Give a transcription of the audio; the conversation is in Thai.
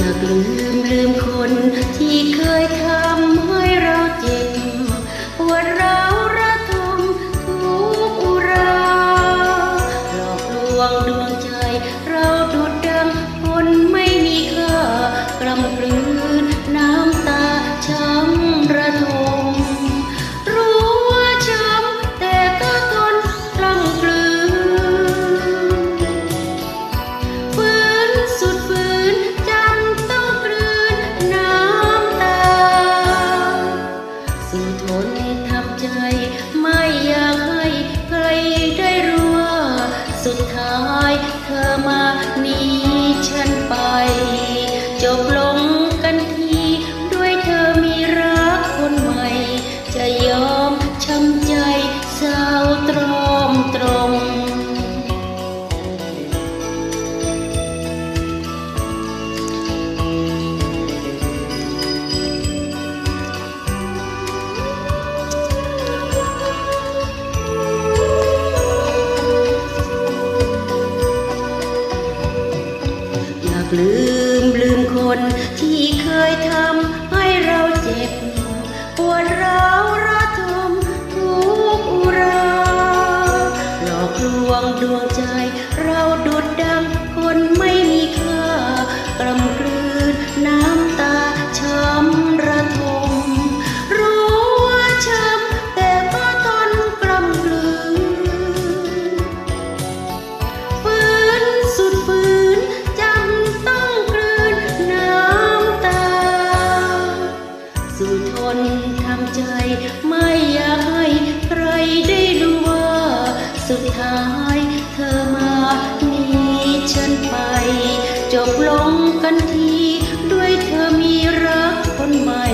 อยากลืมลืมคนที่เคยทำให้เราเจ็บปวดร้าวระทมทุกข์เราหลอกลวงดวงใจ เราดุดดังคนไม่มีค่ากลำกลืน ตรมตรงลืมลืมคนที่เคยทำให้เราเจ็บปวดร้าว ลวงดวงใจ เราดุดดังคนไม่มีค่ากลำกลืนน้ำตาช้ำระทมรู้ว่าช้ำแต่ก็ทนกลำกลืนฝืนสุดฝืนจำต้องกลืนน้ำตา สู่ทนทำใจไม่อยากให้ใครได้รู้ สุดท้ายเธอมาหนีฉันไป จบลงกันที ด้วยเธอมีรักคนใหม่